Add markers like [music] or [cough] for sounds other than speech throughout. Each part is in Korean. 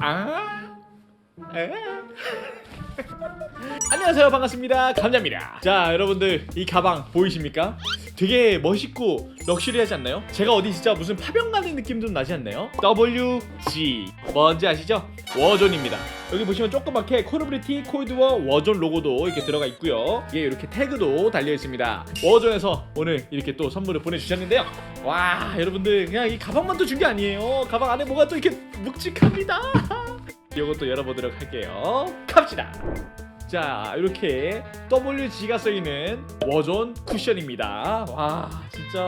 아? 에? [laughs] 안녕하세요. 반갑습니다. 감자입니다. 자 여러분들 이 가방 보이십니까? 되게 멋있고 럭셔리하지 않나요? 제가 어디 진짜 무슨 파병 가는 느낌 좀 나지 않나요? WG 뭔지 아시죠? 워존입니다. 여기 보시면 조그맣게 콜오브리티 콜드워 워존 로고도 이렇게 들어가 있고요. 이게 이렇게 태그도 달려 있습니다. 워존에서 오늘 이렇게 또 선물을 보내주셨는데요. 와 여러분들 그냥 이 가방만 또 준 게 아니에요. 가방 안에 뭐가 또 이렇게 묵직합니다 [laughs] 이것도 열어보도록 할게요. 갑시다. 자 이렇게 WG가 써있는 워존 쿠션입니다. 와 진짜.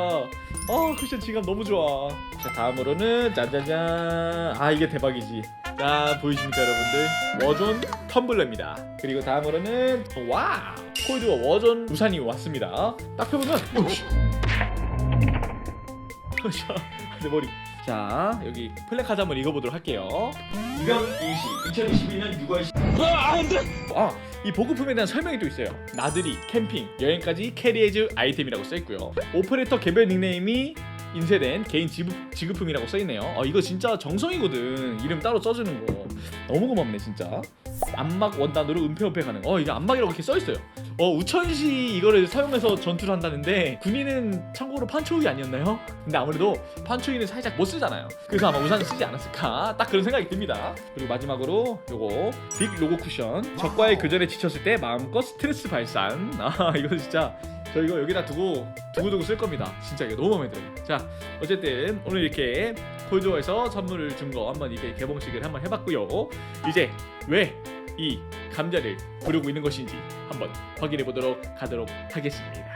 어 쿠션 질감 너무 좋아. 자 다음으로는 짜자잔 아 이게 대박이지. 자 보이십니까 여러분들? 워존 텀블러입니다. 그리고 다음으로는 와 콜드워 워존 우산이 왔습니다. 딱 펴보면 [laughs] 내 머리. 자, 여기 플래카드 한번 읽어보도록 할게요. 이병 이시 2021년 6월 10... 아, 안 돼! 아, 이 보급품에 대한 설명이 또 있어요. 나들이, 캠핑, 여행까지 캐리해줄 아이템이라고 써있고요. 오퍼레이터 개별 닉네임이 인쇄된 개인 지급, 지급 품이라고 써있네요. 어, 이거 진짜 정성이거든. 이름 따로 써주는 거. 너무 고맙네, 진짜. 안막 원단으로 은폐은폐 가능. 어, 이게 안막이라고 이렇게 써있어요. 어 우천시 이거를 사용해서 전투를 한다는데 군인은 참고로 판초이 아니었나요? 근데 아무래도 판초이는 살짝 못 쓰잖아요. 그래서 아마 우산을 쓰지 않았을까 딱 그런 생각이 듭니다. 그리고 마지막으로 요거 빅 로고 쿠션 적과의 교전에 지쳤을 때 마음껏 스트레스 발산. 아 이거 진짜 저 이거 여기다 두고 두고두고 쓸 겁니다. 진짜 이게 너무 마음에 들어요. 자 어쨌든 오늘 이렇게 콜드워에서 선물을 준 거 한번 이렇게 개봉식을 한번 해봤고요. 이제 왜 이 감자를 부르고 있는 것인지 한번 확인해 보도록 하도록 하겠습니다.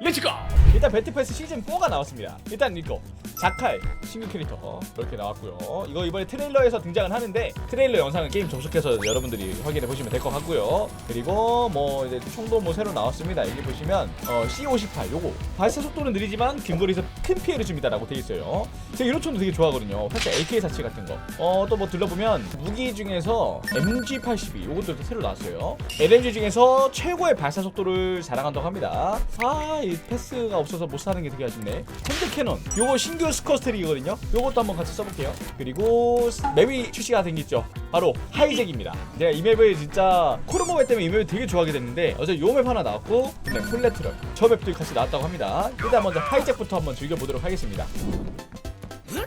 렛츠고! 일단 배틀패스 시즌 4가 나왔습니다. 일단 이거 자칼 신규 캐릭터 이렇게 나왔고요. 이거 이번에 트레일러에서 등장을 하는데 트레일러 영상은 게임 접속해서 여러분들이 확인해 보시면 될 것 같고요. 그리고 뭐 이제 총도 뭐 새로 나왔습니다. 여기 보시면 어, C58 요거 발사 속도는 느리지만 근거리에서 큰 피해를 줍니다라고 돼 있어요. 제가 이런 총도 되게 좋아하거든요. 사실 AK47 같은 거. 어, 또 뭐 들러보면 무기 중에서 MG82 요것도 새로 나왔어요. LMG 중에서 최고의 발사 속도를 자랑한다고 합니다. 아, 이 패스가 없어서 못 사는 게 되게 아쉽네. 핸드 캐논. 요거 신규 스커스트릭이거든요. 요것도 한번 같이 써볼게요. 그리고 맵이 출시가 생겼죠. 바로 하이잭입니다. 제가 이 맵을 진짜 코르모 맵 때문에 이 맵을 되게 좋아하게 됐는데 어제 요 맵 하나 나왔고 네, 폴레트럴 저 맵도 같이 나왔다고 합니다. 일단 먼저 하이잭부터 한번 즐겨보도록 하겠습니다.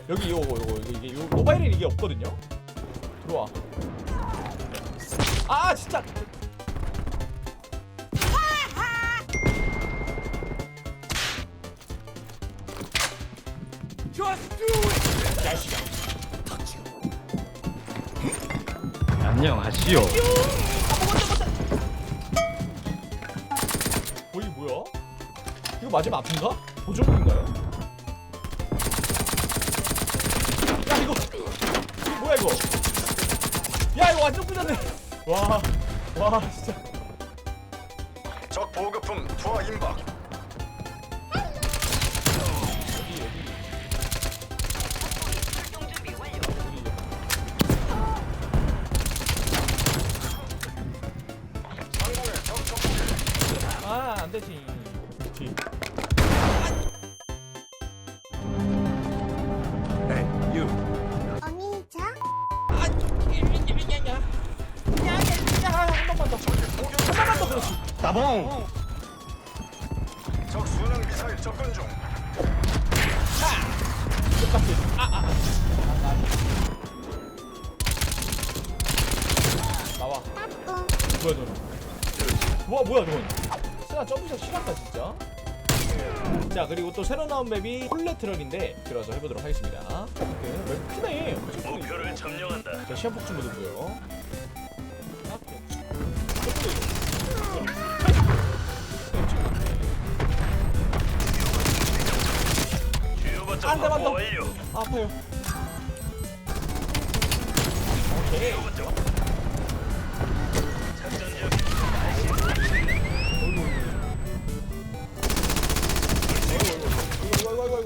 여기 요거 요거 이게 요 모바일은 이게 없거든요. 들어와. 아 진짜. 안녕하시오. 어 이게 뭐야? 이거 맞으면 아픈가? 보조금인가요? 야 이거 이거 뭐야 이거? 야 이거 완전 부자네. 와, 와 진짜. 적 보급품 투하 임박. 여기 여기. 봉. 적 순항 미사일 접근 중. 똑같이. 아, 아, 아. 나와. 뭐야 너는? 와 뭐야 너는? 스나 점프샷 실한다 진짜. 자 그리고 또 새로 나온 맵이 콜레트럴인데 들어서 해보도록 하겠습니다. 오케이, 맵 크네. 목표를 점령한다. 자 시험 폭주 모드고요. 안 돼, 안 돼. 아파요. 오케이. 작전 지역 이거 이거 이거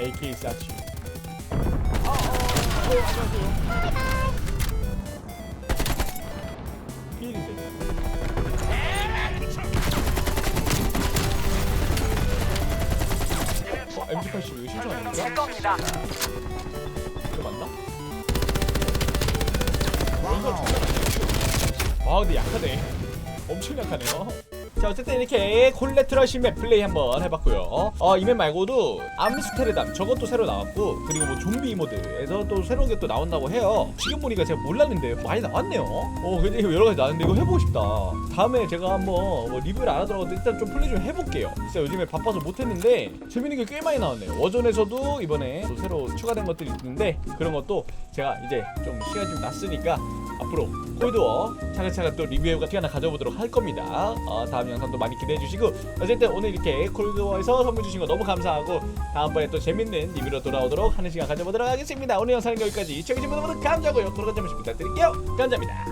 이 피해를 되네. 아, MG80 이거 신청 아닌가? 제 겁니다. 이거 맞나? 연사 존나 많이 해요. 아 근데 약하네. 엄청 약하네요. 자 어쨌든 이렇게 콜레트럴 맵 플레이 한번 해봤고요. 어 이 맵 말고도 암스테르담 저것도 새로 나왔고 그리고 뭐 좀비 모드에서 또 새로운 게 또 나온다고 해요. 지금 보니까 제가 몰랐는데 많이 나왔네요. 어 근데 여러 가지 나왔는데 이거 해보고 싶다. 다음에 제가 한번 뭐 리뷰를 안 하더라도 일단 좀 플레이 좀 해볼게요. 진짜 요즘에 바빠서 못했는데 재밌는 게 꽤 많이 나왔네요. 워전에서도 이번에 또 새로 추가된 것들이 있는데 그런 것도 제가 이제 좀 시간이 좀 났으니까 앞으로 콜드워 차근차근 또 리뷰해보고 시간을 가져보도록 할 겁니다. 어, 다음 영상도 많이 기대해 주시고 어쨌든 오늘 이렇게 콜드워에서 선물 주신 거 너무 감사하고 다음번에 또 재밌는 리뷰로 돌아오도록 하는 시간 가져보도록 하겠습니다. 오늘 영상은 여기까지 시청해주신 분들 모두 감사하고요. 한 번씩 부탁드릴게요. 감사합니다.